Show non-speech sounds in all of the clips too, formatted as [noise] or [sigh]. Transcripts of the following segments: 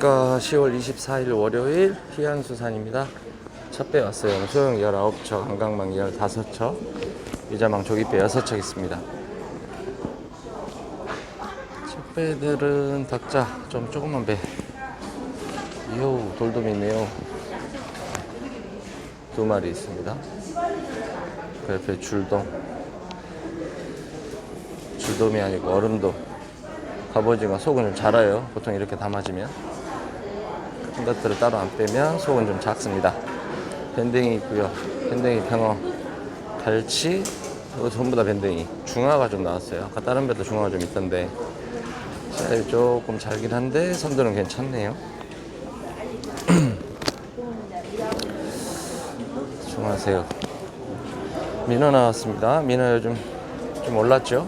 가 10월 24일 월요일 희안수산입니다. 첫 배 왔어요. 소형 19척, 한강망 15척, 유자망 조기배 6척 있습니다. 첫 배들은 각자 좀 조그만 배. 이호 돌돔이 있네요. 두 마리 있습니다. 그 옆에 줄돔. 줄돔이 아니고 얼음돔. 갑오징어 속은 좀 자라요. 보통 이렇게 담아지면. 큰 것들을 따로 안 빼면 속은 좀 작습니다. 밴댕이 있고요. 밴댕이 갈치, 이거 전부 다 밴댕이. 중화가 좀 나왔어요. 아까 다른 배도 중화가 좀 있던데 살 조금 잘긴 한데 선들은 괜찮네요. [clears throat] 중화새우. 민어 나왔습니다. 민어 요즘 좀 올랐죠?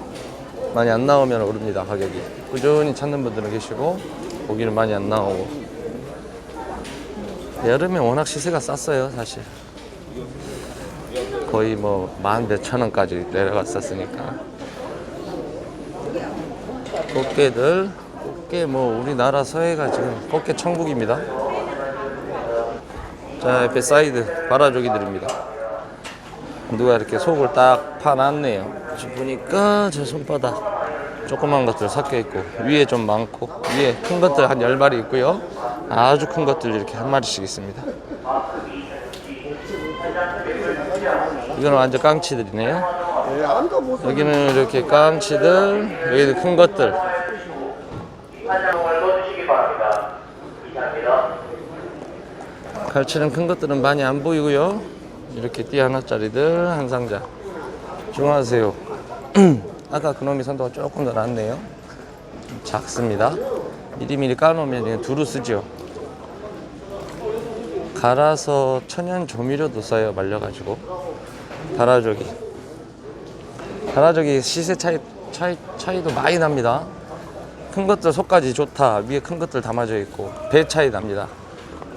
많이 안 나오면 오릅니다 가격이. 꾸준히 찾는 분들은 계시고 고기는 많이 안 나오고. 여름에 워낙 시세가 쌌어요, 사실. 거의 뭐 만 몇천 원까지 내려갔었으니까. 꽃게들, 꽃게 뭐 우리나라 서해가 지금 꽃게 천국입니다. 자, 옆에 사이드 바라조기들입니다. 누가 이렇게 속을 딱 파놨네요. 보니까 제 손바닥 조그만 것들 섞여 있고 위에 좀 많고 위에 큰 것들 한 10마리 있고요. 아주 큰 것들 이렇게 한 마리씩 있습니다. 이거는 완전 깡치들이네요. 여기는 이렇게 깡치들, 여기는 큰 것들. 갈치는 큰 것들은 많이 안 보이고요. 이렇게 띠 하나짜리들 한 상자. 중화새우. [clears throat] 아까 그놈이 선도가 조금 더 낫네요. 좀 작습니다. 미리미리 까놓으면 두루 쓰죠. 갈아서 천연 조미료도 써요 말려가지고. 다라조기. 다라조기 시세 차이, 차이, 차이도 많이 납니다. 큰 것들 속까지 좋다. 위에 큰 것들 담아져 있고 배 차이 납니다.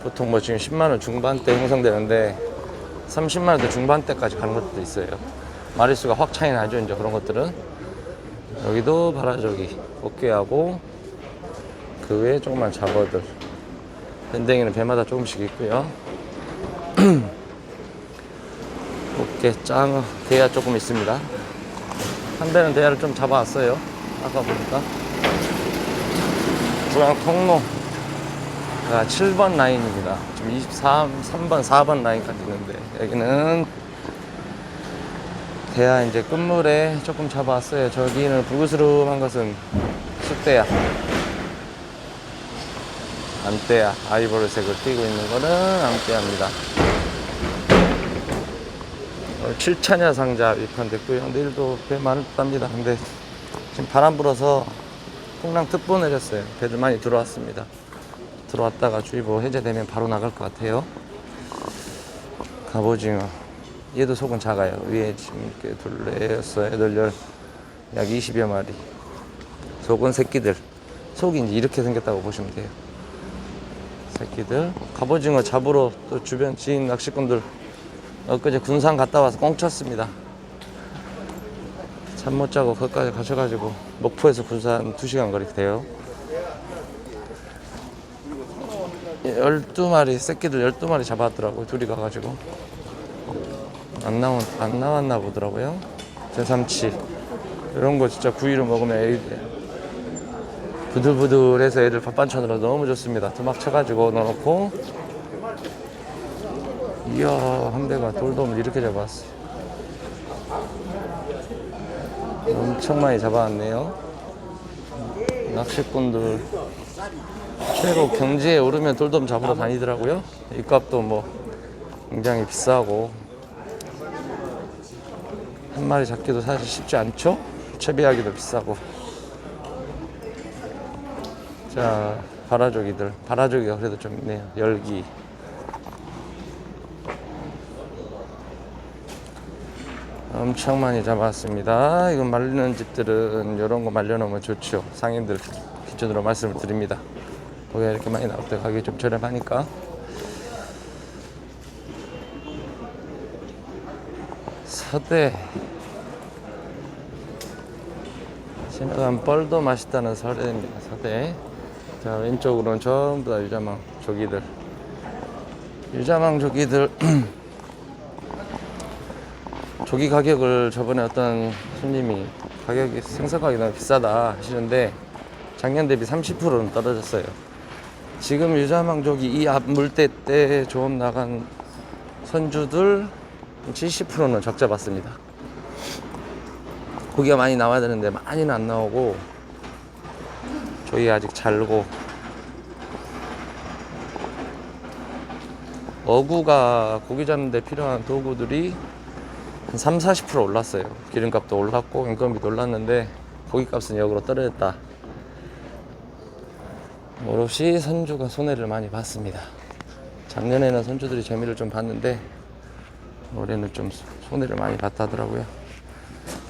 보통 뭐 지금 10만 원 중반대 형성되는데 30만 원대 중반대까지 가는 것도 있어요. 마리수가 확 차이 나죠. 이제 그런 것들은 여기도 바라저기 꽃게하고 그 외에 조그만 잡어들 밴댕이는 배마다 조금씩 있고요. [clears throat] 꽃게 짱어 대야 조금 있습니다. 한 배는 대야를 좀 잡아왔어요. 아까 보니까 중앙 통로 가 7번 라인입니다. 지금 23, 3번, 4번 까지 있는데 여기는 대야 이제 끝물에 조금 잡아왔어요. 저기는 불그스름한 것은 숫대야. 암대야. 아이보리색을 띠고 있는 거는 암대야입니다. 오늘 7차냐 상자 위판됐고요. 내일도 배 많답니다. 근데 지금 바람 불어서 풍랑 특보 내렸어요. 배들 많이 들어왔습니다. 들어왔다가 주의보 해제되면 바로 나갈 것 같아요. 갑오징어. 얘도 속은 작아요. 위에 지금 이렇게 둘레, 여섯, 여덟, 열, 약 20여 마리. 속은 새끼들. 속이 이제 이렇게 생겼다고 보시면 돼요. 새끼들. 갑오징어 잡으러 또 주변 지인 낚시꾼들 엊그제 군산 갔다 와서 꽁쳤습니다. 잠 못 자고 거기까지 가셔가지고 목포에서 군산 2시간 거리 돼요. 12마리 새끼들 12마리 잡았더라고요 둘이 가가지고 안 나온 안 나왔나 보더라고요. 제삼치 이런 거 진짜 구이로 먹으면 애들 부들부들해서 애들 밥 반찬으로 너무 좋습니다. 두막 쳐가지고 넣어놓고. 이야 한 대가 돌돔을 이렇게 잡았어. 엄청 많이 잡아왔네요. 낚시꾼들. 최고 경지에 오르면 돌돔 잡으러 다니더라고요. 이 값도 뭐 굉장히 비싸고 한 마리 잡기도 사실 쉽지 않죠. 채비하기도 비싸고. 자 바라조기들 바라조기가 그래도 좀 있네요. 열기. 엄청 많이 잡았습니다. 이건 말리는 집들은 이런 거 말려놓으면 좋죠. 상인들 기준으로 말씀을 드립니다. 고기가 이렇게 많이 나올 때 가격이 좀 저렴하니까 서대. 지나간 뻘도 맛있다는 설레입니다 서대. 자 왼쪽으로는 전부 다 유자망 조기들. 유자망 조기들 [clears throat] 조기 가격을 저번에 어떤 손님이 가격이 생선 가격이 너무 비싸다 하시는데 작년 대비 30%는 떨어졌어요. 지금 유자망 조기 이 앞 물때 때 조업 나간 선주들 70%는 적자 받습니다 고기가 많이 나와야 되는데 많이는 안 나오고 조기 아직 잘고 어구가 고기 잡는데 필요한 도구들이 한 3, 40% 올랐어요. 기름값도 올랐고 인건비도 올랐는데 고기값은 역으로 떨어졌다. 오롯이 선주가 손해를 많이 봤습니다. 작년에는 선주들이 재미를 좀 봤는데 올해는 좀 손해를 많이 봤다더라고요.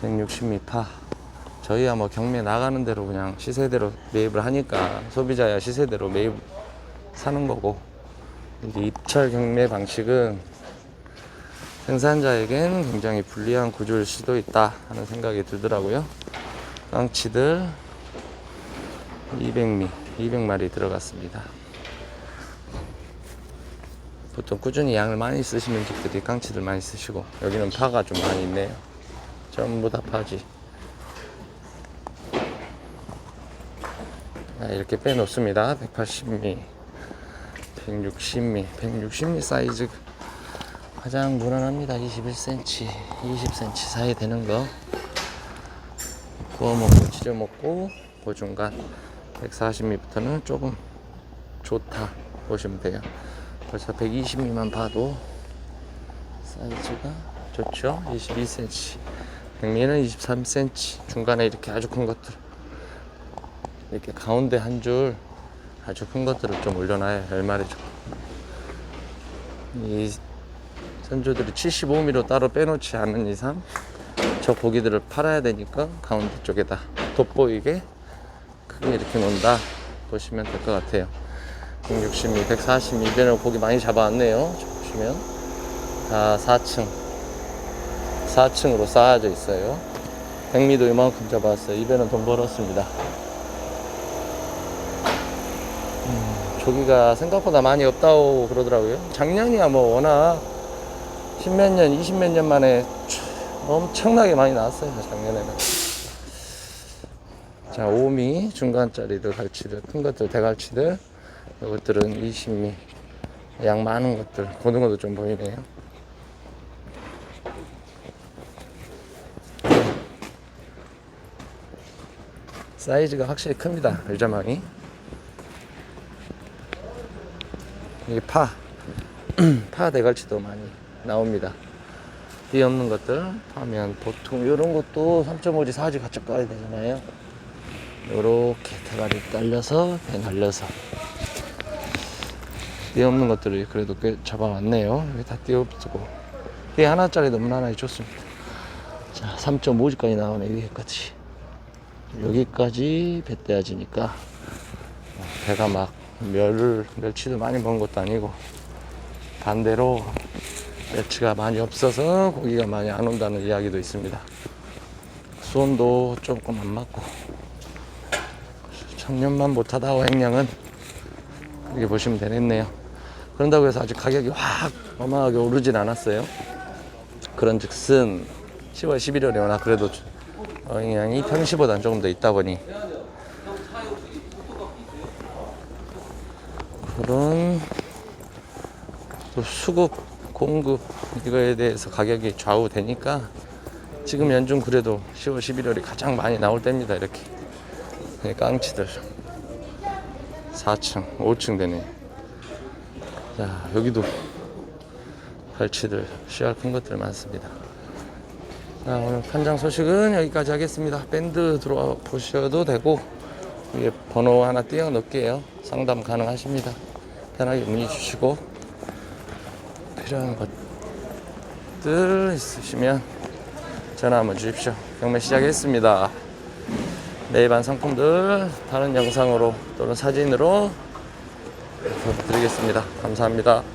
160미 파. 저희야 뭐 경매 나가는 대로 그냥 시세대로 매입을 하니까 소비자야 시세대로 매입 사는 거고 이제 입찰 경매 방식은 생산자에겐 굉장히 불리한 구조일 수도 있다 하는 생각이 들더라고요. 깡치들 200미, 200마리 들어갔습니다. 보통 꾸준히 양을 많이 쓰시는 집들이 깡치들 많이 쓰시고 여기는 파가 좀 많이 있네요. 전부 다 파지. 자, 이렇게 빼놓습니다. 180미, 160미, 160미 사이즈 가장 무난합니다. 21cm, 20cm 사이 되는 거 구워 먹고 찢어 먹고 그 중간 140미부터는 조금 좋다 보시면 돼요. 벌써 120미만 봐도 사이즈가 좋죠. 22cm, 100미는 23cm 중간에 이렇게 아주 큰 것들 이렇게 가운데 한 줄 아주 큰 것들을 좀 올려놔야 열마리죠. 이 선조들이 75mm로 따로 빼놓지 않는 이상 저 고기들을 팔아야 되니까 가운데 쪽에다 돋보이게 크게 이렇게 놓는다 보시면 될 것 같아요 160mm, 140mm 이변을 고기 많이 잡아왔네요. 저 보시면. 다 4층. 4층으로 쌓아져 있어요. 100mm도 이만큼 잡아왔어요. 이변은 돈 벌었습니다. 음, 조기가 생각보다 많이 없다고 그러더라고요. 작년이야 뭐 워낙 십몇 년, 이십 몇 년 만에 촤, 엄청나게 많이 나왔어요, 작년에는. 자, 5미, 중간짜리들 갈치들, 큰 것들, 대갈치들. 이것들은 20미. 양 많은 것들, 고등어도 좀 보이네요. 사이즈가 확실히 큽니다, 열자망이. 이게 파. [clears throat] 파 대갈치도 많이 나옵니다. 뒤 없는 것들 하면 보통 이런 것도 3.5지 4지 같이 까야 되잖아요. 요렇게 대가리 딸려서 배 날려서 뒤 없는 것들이 그래도 꽤 잡아왔네요. 여기 다띠 없고 뒤 하나짜리도 무난하게 좋습니다. 자 3.5지까지 나오네 여기까지 여기까지 배 떼어지니까 배가 막 멸을 멸치도 많이 먹은 것도 아니고 반대로 멸치가 많이 없어서 고기가 많이 안 온다는 이야기도 있습니다. 수온도 조금 안 맞고 작년만 못하다 횡령은 그렇게 보시면 되겠네요. 그런다고 해서 아직 가격이 확 어마하게 오르진 않았어요. 그런 즉슨 10월 11월에 워낙 그래도 어행량이 평시보다는 조금 더 있다 보니 그런 또 수급, 공급 이거에 대해서 가격이 좌우되니까 지금 연중 그래도 10월, 11월이 가장 많이 나올 때입니다. 이렇게 네, 깡치들 4층, 5층 되네. 자 여기도 갈치들 씨알 큰 것들 많습니다. 자 오늘 판장 소식은 여기까지 하겠습니다. 밴드 들어와 보셔도 되고 위에 번호 하나 띄워 놓을게요. 상담 가능하십니다. 편하게 문의 주시고 필요한 것들 있으시면 전화 한번 주십시오. 경매 시작했습니다. 매입한 상품들 다른 영상으로 또는 사진으로 드리겠습니다. 감사합니다.